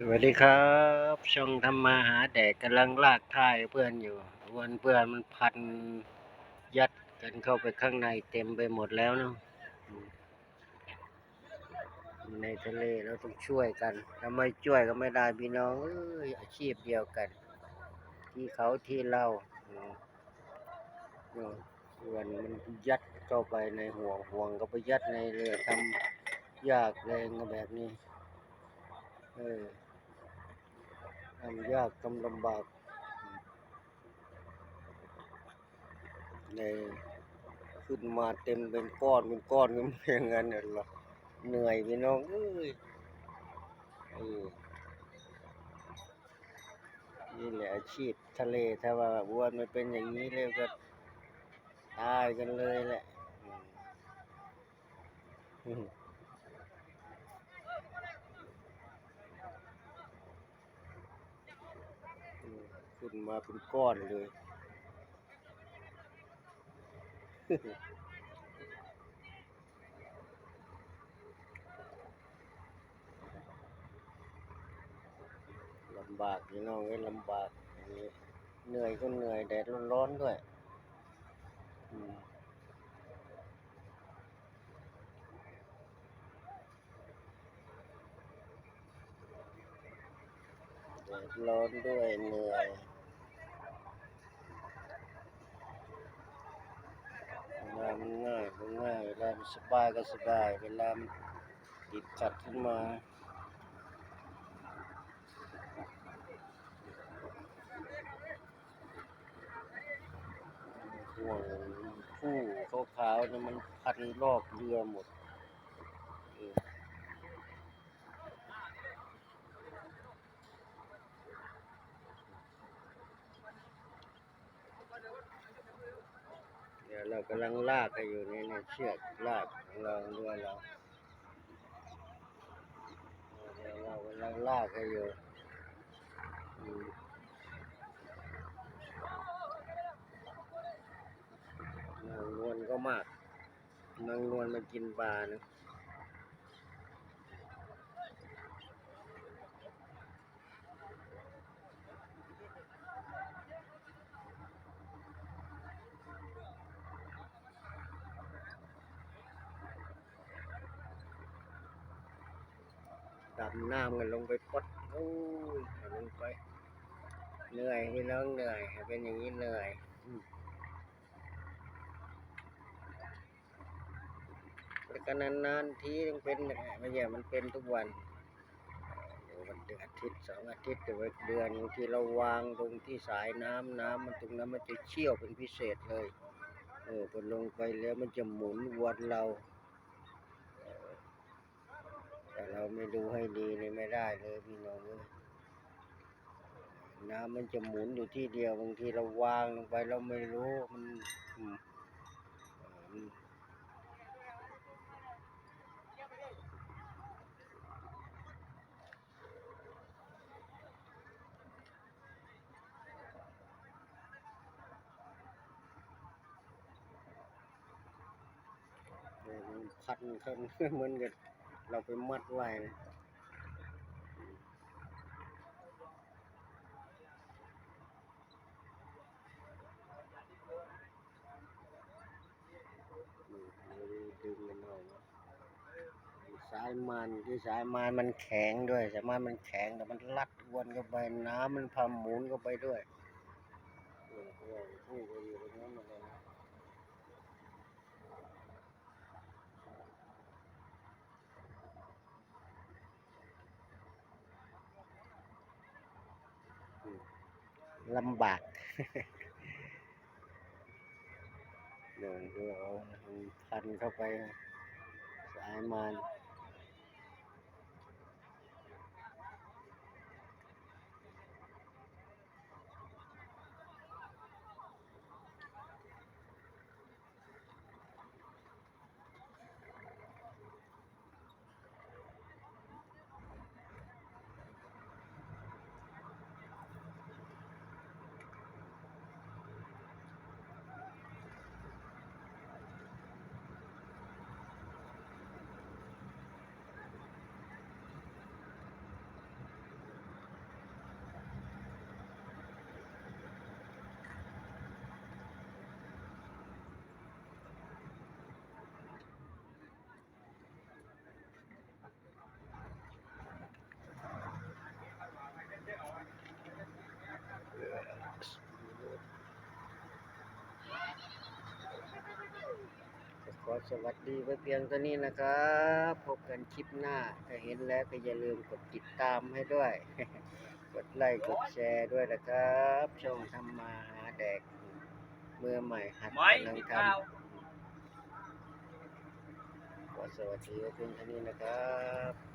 สวัสดีครับ ช่องทำมาหาแดกกำลังลากท่ายเพื่อนอยู่วันเพื่อนมันพันยัดกันเข้าไปข้างในเต็มไปหมดแล้วเนาะในทะเลเราต้องช่วยกันถ้าไมช่วยก็ไม่ได้พี่น้องเอ้ยอาชีพเดียวกัน ที่เขาที่เราเนาะส่วนมันยัดเข้าไปในห่วงห่วงก็ไปยัดในเรือทำยากแรงก็แบบนี้เออ ทำยากทำลำบาก ในขึ้นมาเต็มเป็นก้อนเป็นก้อนก็ไม่อย่างนั้นน่ะหรอกเหนื่อยพี่น้องเอ้ยเออนี่แหละอาชีพทะเลถ้าว่าวัวมันเป็นอย่างนี้เลยก็ตายกันเลยแหละม อืมขึ้น มาเป็นก้อนเลย ลำบากพี่น้องเอ้ยลำบากนี้เหนื่อยก็เหนื่อยแดดร้อนๆด้วยแดดร้อนด้วยเหนื่อย เวลามันง่ายก็ง่ายเวลา มันสบายก็สบาย เวลามันติดขัดขึ้นมาห่วงผู้ขาวๆเนี่ยมันพันรอบเรือหมดเออเดี๋ยวเรา กำลังลากกันอยู่นี่เนี่ยเชือกลากของเราด้วยเราเรากำลังลากกันอยู่นางนวลก็มากนางนวลมากินปลานะ ดำน้ำกันลงไปปดโอ้ยลงไปเหนื่อยพี่น้องเหนื่อยเป็นอย่างนี้เหนื่อยแล้วก็นานๆทีต้องเป็นนะไม่ใช่มันเป็นทุกวันเดี๋ยววันเดือนอาทิตย์สองอาทิตย์เดี๋ยวเดือนบางทีเราวางตรงที่สายน้ำน้ำมันตรงนั้นมันจะเชี่ยวเป็นพิเศษเลยเออพอลงไปแล้วมันจะหมุนวนเรา แต่เราไม่ดูให้ดีนี่ไม่ได้เลยพี่น้องเอ้ยน้ำมันจะหมุนอยู่ที่เดียวบางทีเราวางลงไปเราไม่รู้มันอืมเออมันเออมันพันกันเหมือนกับ เราไปมัดไว้นะอืมเราดึงมันออกสายมันที่สายมันมันแข็งด้วยสายมันมันแข็งแต่มันรัดวนเข้าไปน้ำมันพาหมุนเข้าไปด้วยเออเพราะว่าผู้ก็อยู่ตรงนั้นหมดเลยน ลำบากเดินเพื่อเอาพันเข้าไปสายมัน ขอสวัสดีไว้เพียงเท่านี้นะครับ พบกันคลิปหน้า ถ้าเห็นแล้วก็อย่าลืมกดติดตามให้ด้วย กดไลค์กดแชร์ด้วยนะครับ ช่องทำมาหาแดกมือใหม่หัดไว้กำลังที่ทข้าวำขอสวัสดีไว้เพียงเท่านี้นะครับ